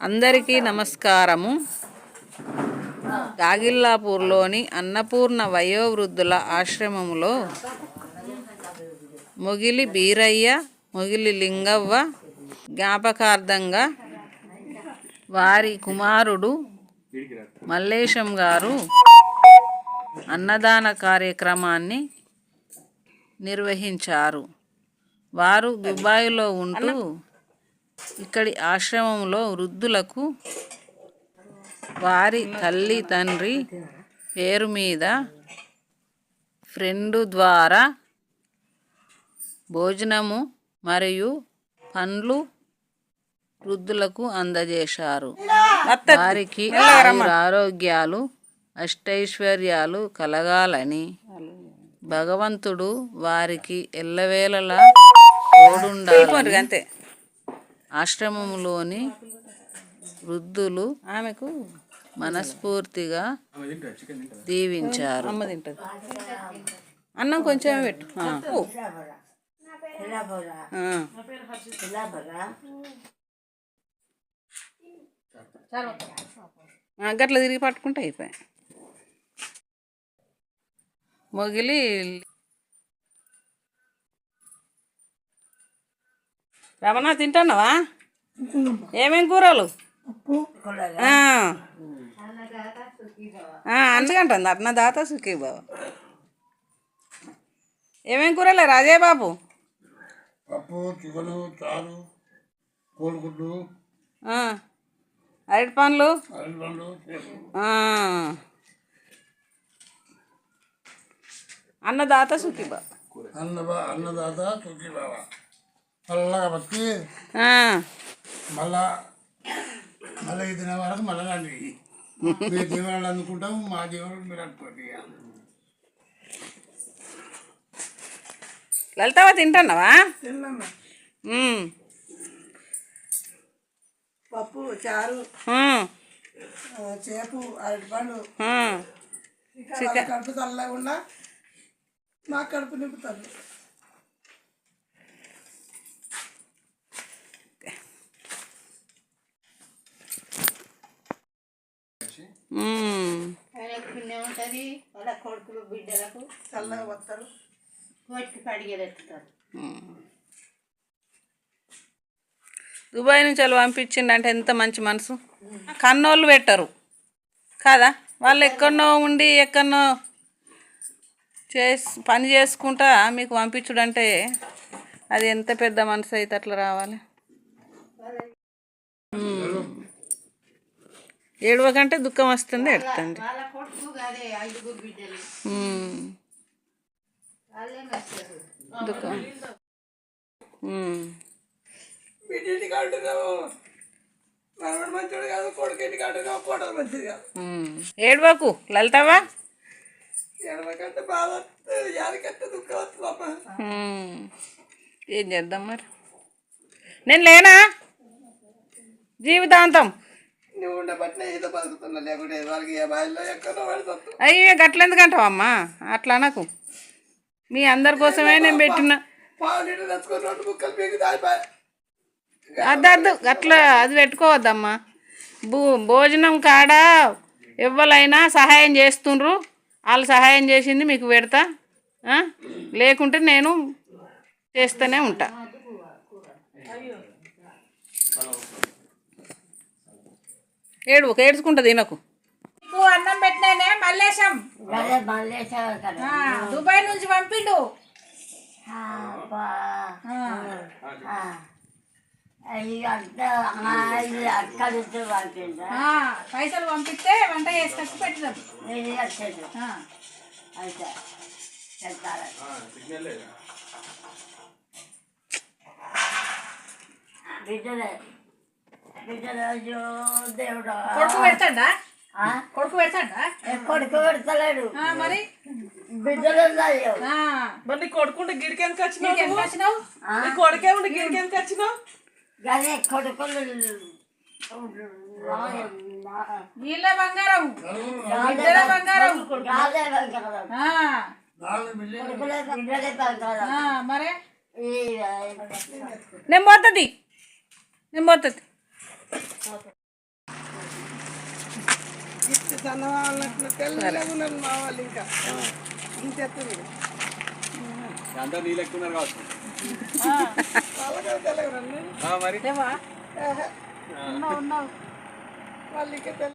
అందరికీ నమస్కారము. గాగిల్లాపూర్లోని అన్నపూర్ణ వయోవృద్ధుల ఆశ్రమంలో మొగిలి బీరయ్య మొగిలి లింగవ్వ జ్ఞాపకార్థంగా వారి కుమారుడు మల్లేశం గారు అన్నదాన కార్యక్రమాన్ని నిర్వహించారు. వారు దుబాయ్లో ఉంటూ ఇక్కడి ఆశ్రమంలో వృద్ధులకు వారి తల్లి తండ్రి పేరు మీద ఫ్రెండు ద్వారా భోజనము మరియు పండ్లు వృద్ధులకు అందజేశారు. వారికి ఆరోగ్యాలు అష్టైశ్వర్యాలు కలగాలని భగవంతుడు వారికి ఎల్లవేళలా తోడుండాలి అంతే ఆశ్రమంలోని వృద్ధులు ఆమెకు మనస్ఫూర్తిగా దీవించారు. అమ్మ తింటది. అన్నం కొంచెం పెట్టు. గట్ల తిరిగి పట్టుకుంటే అయిపోయా మొగిలి రమణ తింటున్నావా? ఏమేం కూరలు? అందుకంటుంది అట్న దాత సుఖీ బాబు ఏమేం కూరలే రాజే బాబు పప్పు చికెను చారు కోడిగుడ్డు. అరటి పండ్లు. అన్నదాత సుఖీ బాబు అన్న అన్నదాత తుకి బావ చల్లగా బతికి ఆ. మళ్ళా మళ్ళీ ఈ తినే వరకు మళ్ళీ రండి మీ దీవెనలు అందుకుంటాం మా దీవెనలు మీరు అనుకోండి. లలితవా తింటున్నావా. పప్పు చారు చేపు అరటిపండు కడుపు చల్లకుండా మా కడుపు నింపుతారు ఉంటుంది. వాళ్ళ కొడుకులు బిడ్డలకు చల్లగా వస్తారు కోటికి పడిగెత్తుతారు దుబాయ్ నుంచి వాళ్ళు పంపించిండంటే ఎంత మంచి మనసు. కన్నోళ్ళు పెట్టరు. కాదా? వాళ్ళు ఎక్కడనో ఉండి ఎక్కడనో చేసి పని చేసుకుంటా మీకు పంపించుడంటే అది ఎంత పెద్ద మనసు అయితే అట్లా రావాలి ఉమ్. ఏడవకంటే దుఃఖం వస్తుంది ఎడుతుంది వాళ్ళ కొడుకు అదే ఐదుగురు బిడ్డలు ఉమ్. వాళ్ళే నచ్చారు దుఃఖం ఉమ్. బిడ్డింటి కంటున్నాము మనవడు మంచివాడు కాదు కొడుకు ఇంటి ఏడవకు లలితవా ఎడవకంటే బాధ వస్తుంది యాదకంటే దుఃఖం వస్తుంది అమ్మ. ఉమ్. ఏం చేద్దాం మరి? నేను లేనా? జీవితాంతం. నువ్వు ఉండబట్టిన ఏదో బతుకుతున్నా లేకుంటే వాళ్ళకి ఏ బాయిలో ఎక్కడో పడుతుంది అయ్యో గట్లెందుకంటావమ్మా అట్లా అనకు. మీ అందరి కోసమే నేను పెట్టిన పావు నీళ్ళు తెచ్చుకొని రెండు ముక్కలు మీకు దాయిపోయి అద్దద్దు అట్లా అది పెట్టుకోవద్దమ్మా. భూ భోజనం కాడ ఎవ్వరైనా సహాయం చేస్తుండ్రు. వాళ్ళు సహాయం చేసింది మీకు పెడతా. ఆ? లేకుంటే నేను చేస్తూనే ఉంటా. ఏడు ఏడ్చుకుంటా తినకు. నీకు అన్నం పెట్టినానే మల్లేశం. దుబాయ్ నుంచి పంపిండు. పైసలు పంపిస్తే వంట చేసుకొచ్చి పెట్టినాం ఆ, అయితే బిడ్డలే. కొడుకు పెడతాడా? ఆ? కొడుకు పెడతాడా? కొడుకు పెడతలేడు. ఆ, మరి? బిడ్డలు మరి నీ కొడుకుంటే గిడికి ఎందుకు వచ్చినావు? నీ కొడుకే ఉండి గిడికి ఎందుకు వచ్చినావు? కానీ కొడుకులు వీళ్ళ బంగారం. బిడ్డల బంగారం. మరి? నేను పోతుంది నేను పోతుంది గిఫ్ట్ సన్నవాళ్ళట్లు తెల్లగా ఉన్నారు మా వాళ్ళు ఇంకా ఇంకెత్తుంది అందరూ నీ లెక్క ఉన్నారు కావచ్చు. మరి? ఉన్నావు ఉన్నావు.